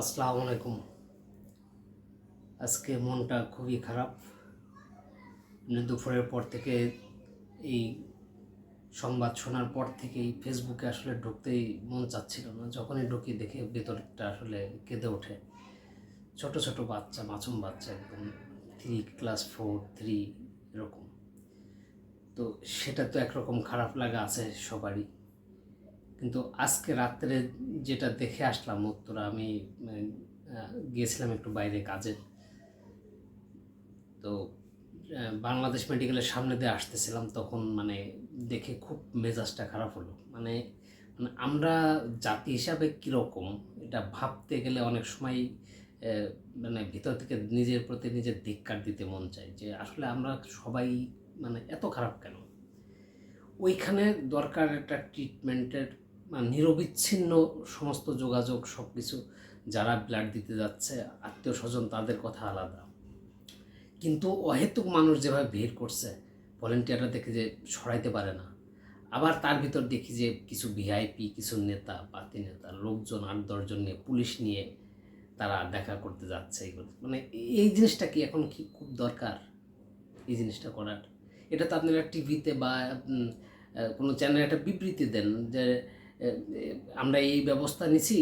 আসসালামু আলাইকুম। আজকে মনটা খুবই খারাপ। দুপুরের পর থেকে এই সংবাদ শোনার পর থেকেই ফেসবুকে আসলে ঢুকতেই মন চাচ্ছিল না। যখনই ঢুকি দেখে ভেতরটা আসলে কেঁদে ওঠে। ছোট ছোট বাচ্চা, মাসুম বাচ্চা একদম। থ্রি ক্লাস ফোর থ্রি এরকম। তো সেটা তো একরকম খারাপ লাগা আছে সবারই। কিন্তু আজকে রাত্রে যেটা দেখে আসলাম, উত্তরা আমি গিয়েছিলাম একটু বাইরে কাজে। তো বাংলাদেশ মেডিকেলের সামনে দিয়ে আসতেছিলাম, তখন মানে দেখে খুব মেজাজটা খারাপ হলো। মানে মানে আমরা জাতি হিসাবে কীরকম, এটা ভাবতে গেলে অনেক সময় মানে ভিতর থেকে নিজের প্রতি নিজের ধিক্কার দিতে মন চায় যে আসলে আমরা সবাই মানে এত খারাপ কেন? ওইখানে দরকার একটা ট্রিটমেন্টের মানে নিরবিচ্ছিন্ন সমস্ত যোগাযোগ সব কিছু যারা ব্লাড দিতে যাচ্ছে, আত্মীয় স্বজন তাদের কথা আলাদা। কিন্তু অহেতুক মানুষ যেভাবে ভিড় করছে ভলেন্টিয়াররা দেখে যে সরাইতে পারে না। আবার তার ভিতর দেখি যে কিছু ভিআইপি কিছু নেতা পাতি নেতা, লোকজন, আট দশজন নিয়ে, পুলিশ নিয়ে তারা দেখা করতে যাচ্ছে এগুলো। মানে এই জিনিসটা কি এখন কি খুব দরকার, এই জিনিসটা করার? এটা তো আপনারা টিভিতে বা কোনো চ্যানেলে একটা বিবৃতি দেন যে আমরা এই ব্যবস্থা নিছি,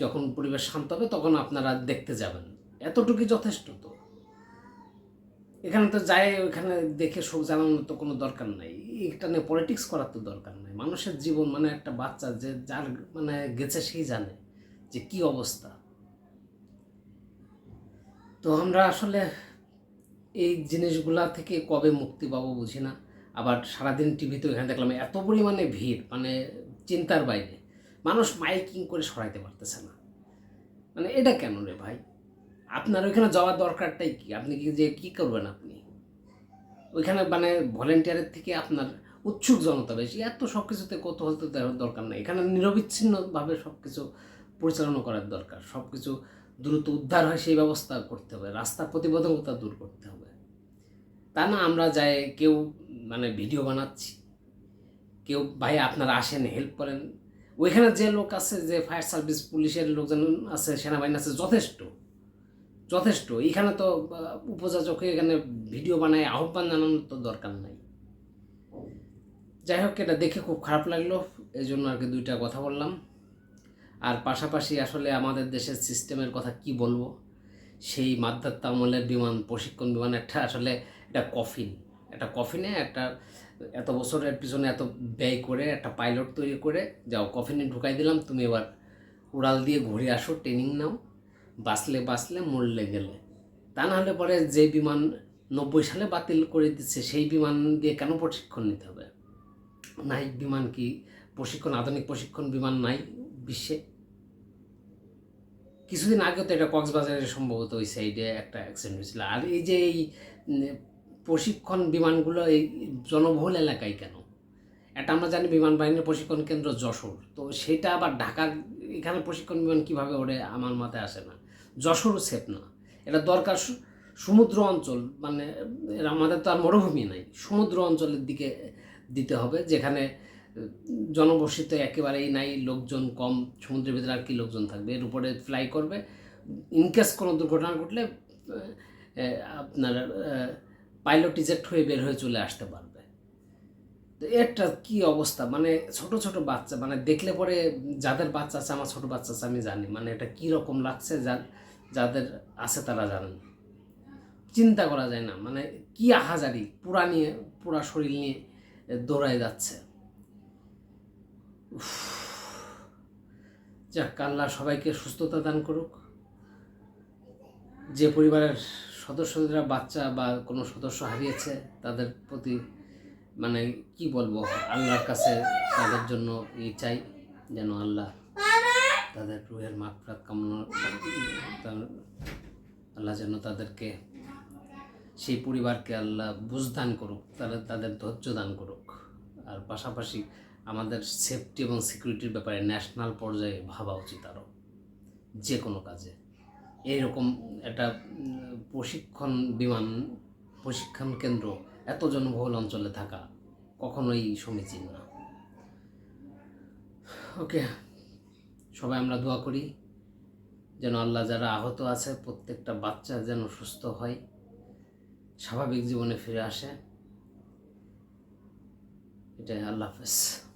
যখন পরিবেশ শান্ত হবে, তখন আপনারা দেখতে যাবেন। এতটুকুই যথেষ্ট তো। এখানে তো যাই ওইখানে দেখে সব জানানোর তো কোনো দরকার নাই। এটা নিয়ে পলিটিক্স করার তো দরকার নাই। মানুষের জীবন মানে একটা বাচ্চা যে যার মানে গেছে সেই জানে যে কি অবস্থা। তো আমরা আসলে এই জিনিসগুলা থেকে কবে মুক্তি পাবো বুঝি না। আবার সারাদিন টিভিতে এখানে দেখলাম এত পরিমাণে ভিড় মানে চিন্তার বাইরে। মানুষ মাইকিং করে সরাইতে পারতেছে না। মানে এটা কেন রে ভাই? আপনার ওইখানে যাওয়ার দরকারটাই কি? আপনি কি যে কি করবেন আপনি? ওইখানে মানে ভলেন্টিয়ারের থেকে আপনার উৎসুক জনতা বেশি। এত সব কিছুতে কৌতূহল তো দেওয়ার দরকার নেই। এখানে নিরবিচ্ছিন্নভাবে সব কিছু পরিচালনা করার দরকার। সব কিছু দ্রুত উদ্ধার হয়, সেই ব্যবস্থা করতে হবে। রাস্তার প্রতিবন্ধকতা দূর করতে হবে। তা না, আমরা যাই, কেউ মানে ভিডিও বানাচ্ছি। কেউ ভাই আপনারা আসেন হেল্প করেন। ওইখানে যে লোক আছে, যে ফায়ার সার্ভিস পুলিশের লোকজন আছে, সেনাবাহিনী আছে, যথেষ্ট। যথেষ্ট। এখানে তো উপযাচকে এখানে ভিডিও বানায়, আহ্বান জানানোর তো দরকার নাই। যাই হোক, এটা দেখে খুব খারাপ লাগল এই জন্য আর কি দুইটা কথা বললাম। আর পাশাপাশি আসলে আমাদের দেশের সিস্টেমের কথা কি বলব? সেই আমলের বিমান, প্রশিক্ষণ বিমান, একটা আসলে, একটা কফিন। একটা কফিনে একটা এত বছরের পিছনে এত ব্যয় করে, একটা পাইলট তৈরি করে, যাও কফিনে ঢুকাই দিলাম, তুমি এবার উড়াল দিয়ে ঘুরে আসো ট্রেনিং নাও। বাঁচলে বাঁচলে, মরলে গেলে। তা না হলে পরে যে বিমান নব্বই সালে বাতিল করে দিচ্ছে, সেই বিমান দিয়ে কেন প্রশিক্ষণ নিতে হবে? নাই বিমান কি প্রশিক্ষণ, আধুনিক প্রশিক্ষণ বিমান নাই বিশ্বে? কিছুদিন আগে তো এটা কক্সবাজারে সম্ভবত ওই সাইডে একটা অ্যাক্সিডেন্ট হয়েছিল। আর এই যে এই প্রশিক্ষণ বিমানগুলো এই জনবহুল এলাকায় কেন? এটা আমরা জানি বিমান বাহিনীর প্রশিক্ষণ কেন্দ্র যশোর। তো সেটা আবার ঢাকা এখানে প্রশিক্ষণ বিমান কীভাবে ওড়ে আমার মাথায় আসে না। যশোরও সেফ না। এটা দরকার সমুদ্র অঞ্চল মানে আমাদের তো আর মরুভূমি নাই। সমুদ্র অঞ্চলের দিকে দিতে হবে, যেখানে জনবসিত একেবারেই নাই, লোকজন কম, সমুদ্রের ভিতরে আর কি লোকজন থাকবে? এর উপরে ফ্লাই করবে। ইনকেস কোনো দুর্ঘটনা ঘটলে আপনার পাইলট ইজেক্ট হয়ে বের হয়ে চলে আসতে পারবে। তো এটা কি অবস্থা? মানে ছোট ছোট বাচ্চা মানে দেখলে পরে যাদের বাচ্চা আছে, আমার ছোট বাচ্চা আছে, আমি জানি। মানে এটা কি রকম লাগছে যাদের আছে তারা জানেন। চিন্তা করা যায় না। মানে কি আহাজারি পুরা নিয়ে, পুরা শরীর নিয়ে দৌড়ায় যাচ্ছে। যাক, আল্লাহ সবাইকে সুস্থতা দান করুক। যে পরিবারের সদস্যরা বাচ্চা বা কোনো সদস্য হারিয়েছে, তাদের প্রতি মানে কি বলব? আল্লাহর কাছে তাদের জন্য ই চাই যেন আল্লাহ তাদের রুহের মাফরাত কামনা আল্লাহ যেন তাদেরকে সেই পরিবারকে আল্লাহ বুঝদান করুক তাদের তাদের ধৈর্য দান করুক। আর পাশাপাশি আমাদের সেফটি এবং সিকিউরিটির ব্যাপারে ন্যাশনাল পর্যায়ে ভাবা উচিত আরও যে কোনো কাজে। এইরকম একটা প্রশিক্ষণ বিমান, প্রশিক্ষণ কেন্দ্র এত জনবহুল অঞ্চলে থাকা কখনোই সমীচীন না। ওকে, সবাই আমরা দোয়া করি যেন আল্লাহ যারা আহত আছে, প্রত্যেকটা বাচ্চা যেন সুস্থ হয়, স্বাভাবিক জীবনে ফিরে আসে। এটাই আল্লাহ হাফেজ।